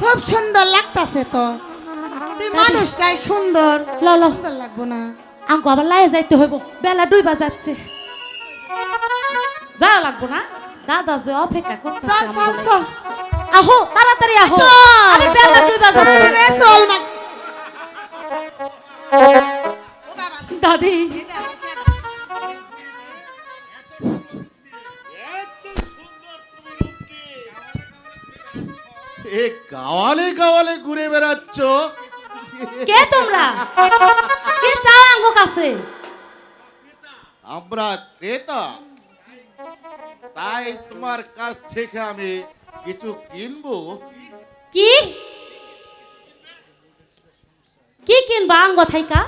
খুব সুন্দর লাগতাছে তো। তুই মানুষটাই সুন্দর। ল ল। সুন্দর লাগবো না। আঙ্কু আবার লায়ে যাইতে হইব। বেলা ডুইবা যাচ্ছে যা লাগবো না? দাদা যে অপেক্ষা করতেছে চল চল চল। আহো তাড়াতাড়ি আহো। আরে বেলা ডুইবা যাচ্ছে রে, চল মা। দাদি। এ গাওয়ালে গাওয়ালে ঘুরে বেড়াচ্ছ। কে তোমরা? কি চাও আঙ্গো কাছে? আমরা ক্রেতা। তাই তোমার কাছ থেকে আমি কিছু কিনবো। কি? কি কিনবা আঙ্গ থাইকা?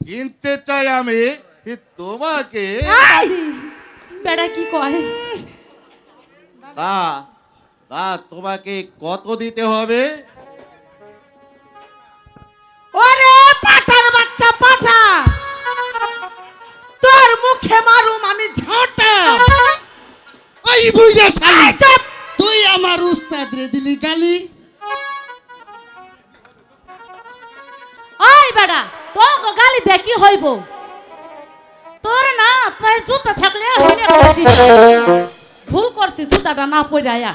কিনতে চাই আমি তোমাকে? বেড়া কি কয়? তা তা তোমাকে কত দিতে হবে? ওরে পাঠার বাচ্চা পাঠা। তোর মুখে মারুম আমি ঝাঁটা। ওই বুঝা শালি তুই আমার উস্তাদ রে দিলি গালি। ওই বেড়া তো গালি দেখি হইব? তোর না পায়ে জুতা থাকলে হইলে করছিস। ভুল করছি জুতাটা না পড়ে আয়া।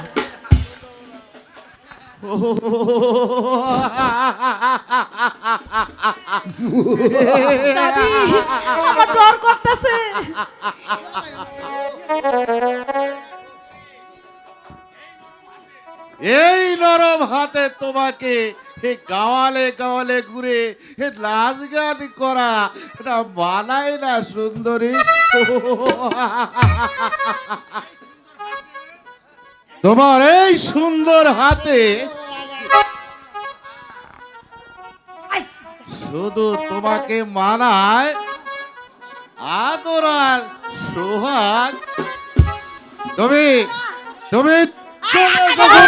আমার ডর করতেছে। এই নরম হাতে তোমাকে গাওয়ালে গাওয়ালে ঘুরে নাচ গান করা, এটা মানায় না সুন্দরী। তোমার এই সুন্দর হাতে শুধু তোমাকে মানায় আদর আর সোহাগ তুমি তুমি চলে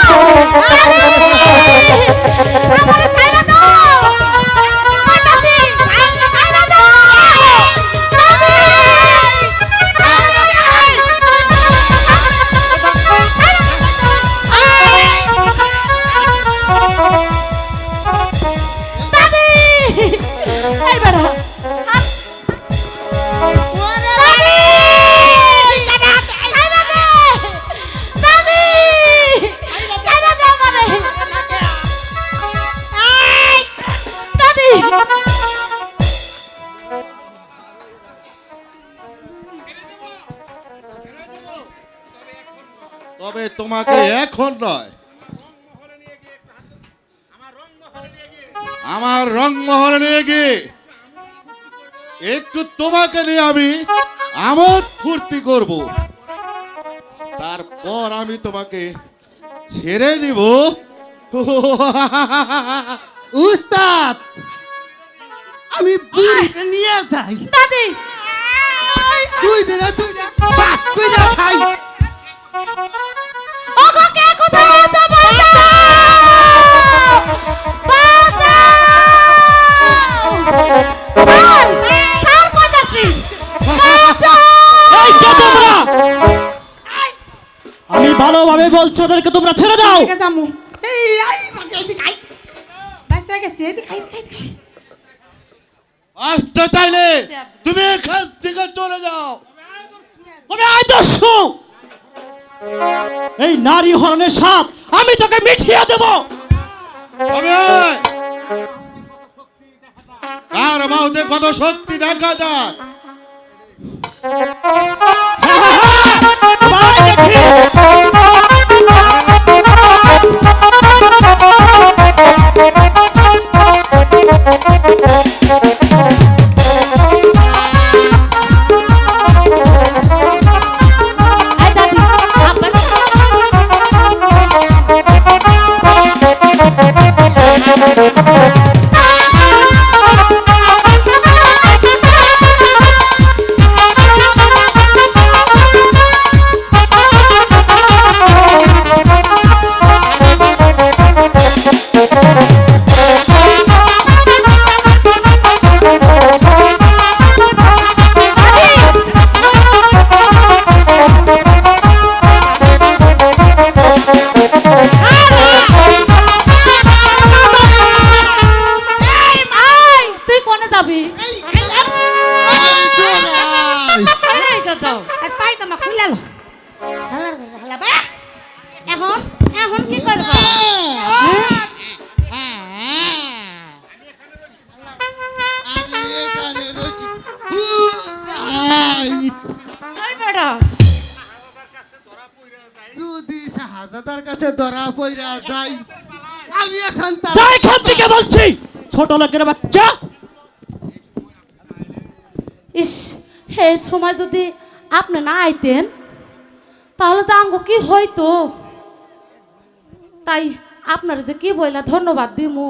তবে তোমাকে এখন নয়। আমার রংমহলে নিয়ে গিয়ে একটু তোমাকে নিয়ে আমি আমোদ ফুর্তি করব। তারপর আমি তোমাকে ছেড়ে দিব। উস্তাদ আমি বুড়িকে নিয়ে যাই। দাদি। তুই দিলে তুই বাস কইরা খাই। আমি ভালোভাবে বলছি ওদেরকে তোমরা ছেড়ে দাও। আসতে চাইলে তুমি এখান থেকে চলে যাও। তবে আদর্শ এই নারী হরণের সাপ আমি তোকে মিঠিয়ে দেব আর মাউতে কত শক্তি দেখা যায় দেখি। যদি শাহজাদার কাছে ধরা পইরা যাই আমি এখন তার যা এখান থেকে বলছি। ছোট লোকের বাচ্চা। ইস হে সময় যদি আপনি না আইতেন তাহলে তো আঙ্গ কি হইতো? তাই আপনার যে কি বইলা ধন্যবাদ দিমু।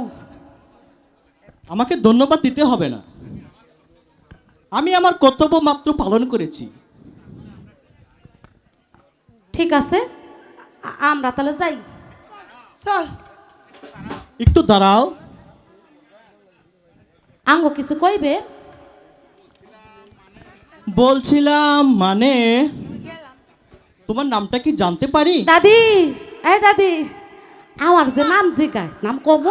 আমাকে ধন্যবাদ দিতে হবে না। আমি আমার কর্তব্য মাত্র পালন করেছি। ঠিক আছে। আমরা তাহলে যাই। চল। একটু দাঁড়াও। আঙ্গ কিছু কইবে? বলছিলাম মানে তোমার নামটা কি জানতে পারি? দাদি এই দাদি আমার যে নাম জিগায় নাম কমু।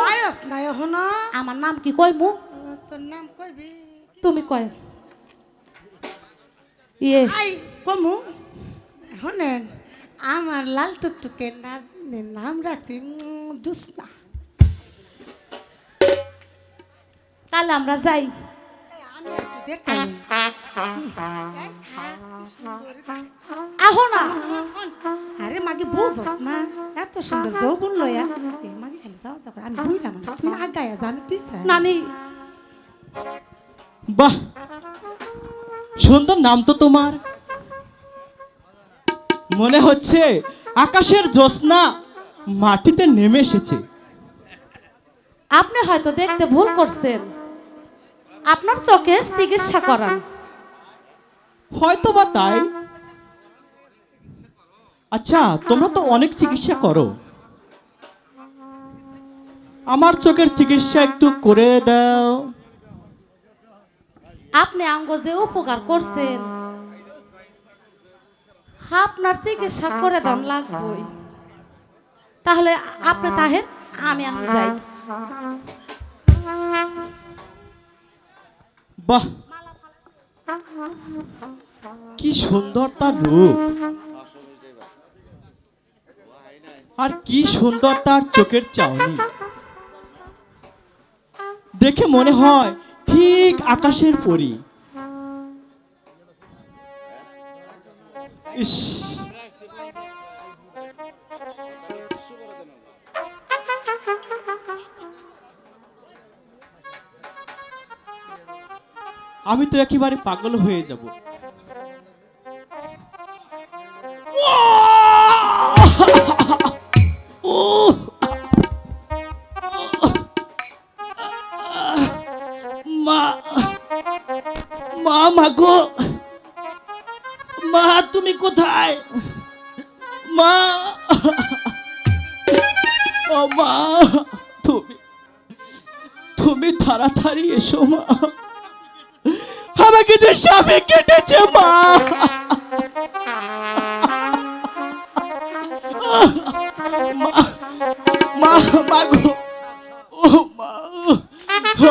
আমার নাম কি কইমু? তোর নাম কইবি? তুমি কয়। ইয়ে। আই কমু। শোনেন আমার লাল টুকটুকে নাম রাখছি দুসনা তাহলে আমরা যাই। আমি একটু দেখতাম আহো না। আরে মাগে বুঝস না এত সুন্দর যৌবন লয়া এই খালি যাওয়া যাবে আমি বুঝলাম মানুষ তুই আগায়া জানি পিছা। নানি। বাহ। সুন্দর নাম তো তোমার। মনে হচ্ছে আকাশের জ্যোৎস্না মাটিতে নেমে এসেছে। আপনি হয়তো দেখতে ভুল করছেন। আপনার চোখে চিকিৎসা করান। হয়তো বা তাই। আচ্ছা তোমরা তো অনেক চিকিৎসা করো। আমার চোখের চিকিৎসা একটু করে দাও। আপনি আঙ্গ যে উপকার করছেন। আপনার চিকিৎসা করে দাম লাগবই। তাহলে আপনি তাহেন, আমি এখন যাই। বাহ! কি সুন্দর তার রূপ। আর কি সুন্দর তার চোখের চাউনি। দেখে মনে হয় ঠিক আকাশের পরি। ইস। আমি তো একেবারে পাগল হয়ে যাব। মা মাগো, মা, তুমি কোথায়? মা, ও মা, তুমি তুমি তাড়াতাড়ি এসো, মা। আমাকে যে সাপে কেটেছে, মা। মা মা গো ও মা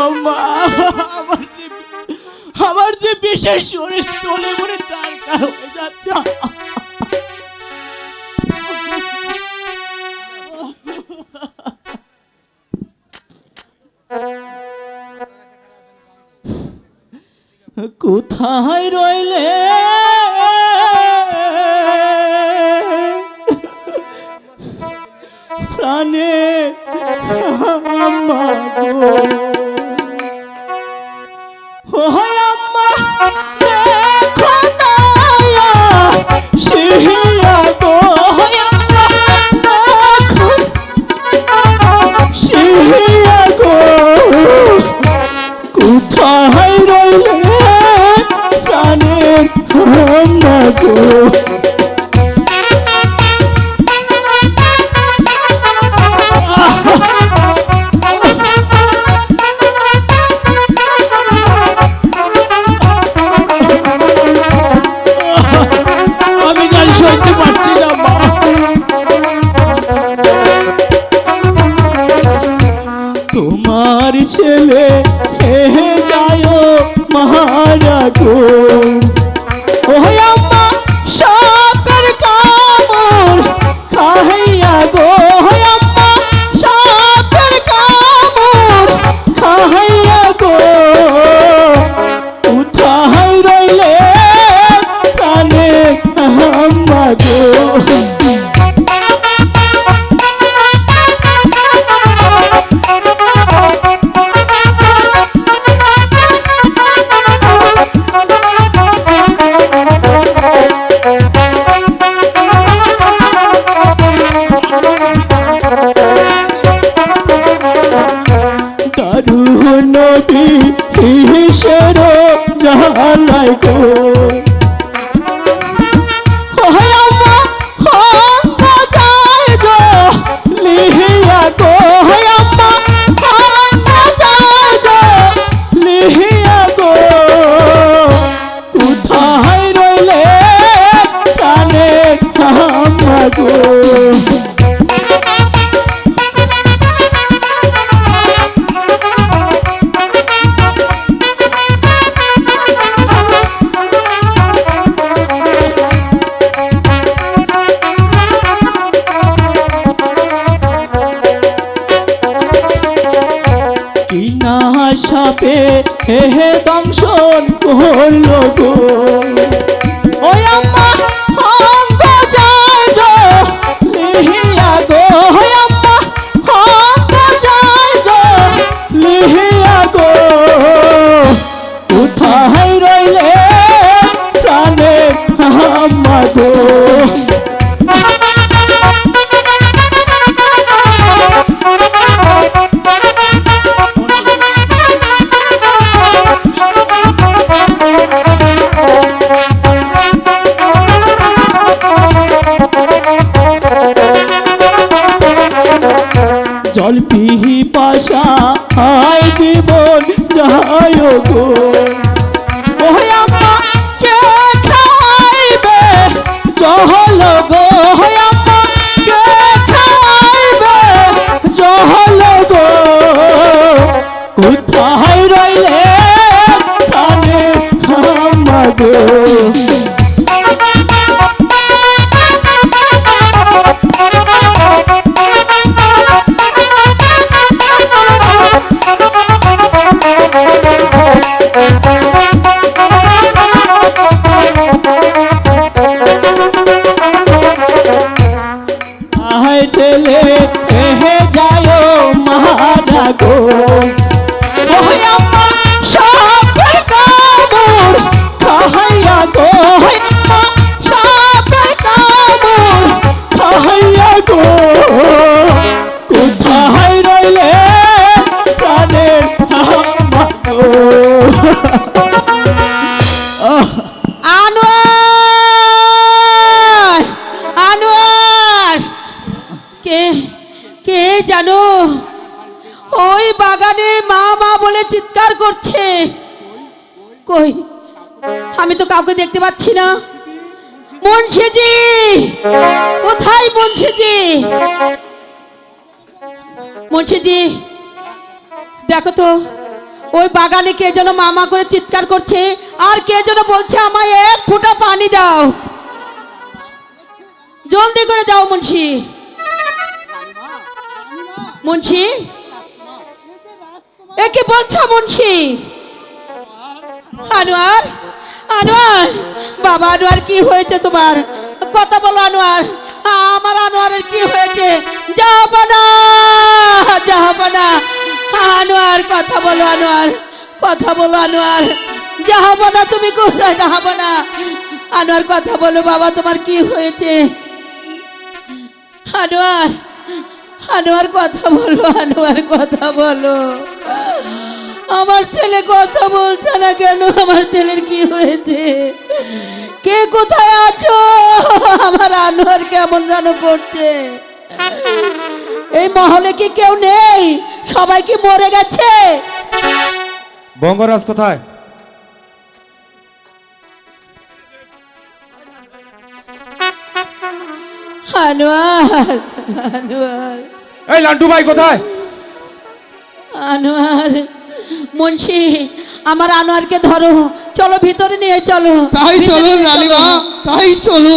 ও মা। আমার বিশেষ শরীর চলে মনে চারকার হয়ে যাচ্ছে। কোথায় রইলে? প্রাণে আম্মা গো ওই জল পিহি পাশা আয় জীবন যায় গো। ওহে আম্মা কোথায় মুন্সিজি? মুন্সিজি, দেখো তো, ওই বাগানে কে যেন মামা করে চিৎকার করছে, আর কে যেন বলছে আমায় এক ফোঁটা পানি দাও। জলদি করে যাও মুন্সি। মুন্সি, এ কি বলছো মুন্সি? আনোয়ার আনোয়ার, বাবা আনোয়ার, কি হয়েছে তোমার? কথা বলো আনোয়ার। আমার কথা কথা আনোয়ার, কথা বলো বাবা, তোমার কি হয়েছে? আনোয়ার আনোয়ার, কথা বলো, আনোয়ার, কথা বলো। আমার ছেলে কথা বলছে না কেন? আমার ছেলের কি হয়েছে? কে কোথায় আছো? আমার আনোয়ার কেমন যেন করছে? এই মহলে কি কেউ নেই? সবাই কি মরে গেছে? বঙ্গরাজ কোথায়? আনোয়ার আনোয়ার। এই লান্টু ভাই কোথায়? আনোয়ার মুন্সি আমার আনোয়ারকে ধরো। চলো ভিতরে নিয়ে চলো। তাই চলুন রানীমা তাই চলুন।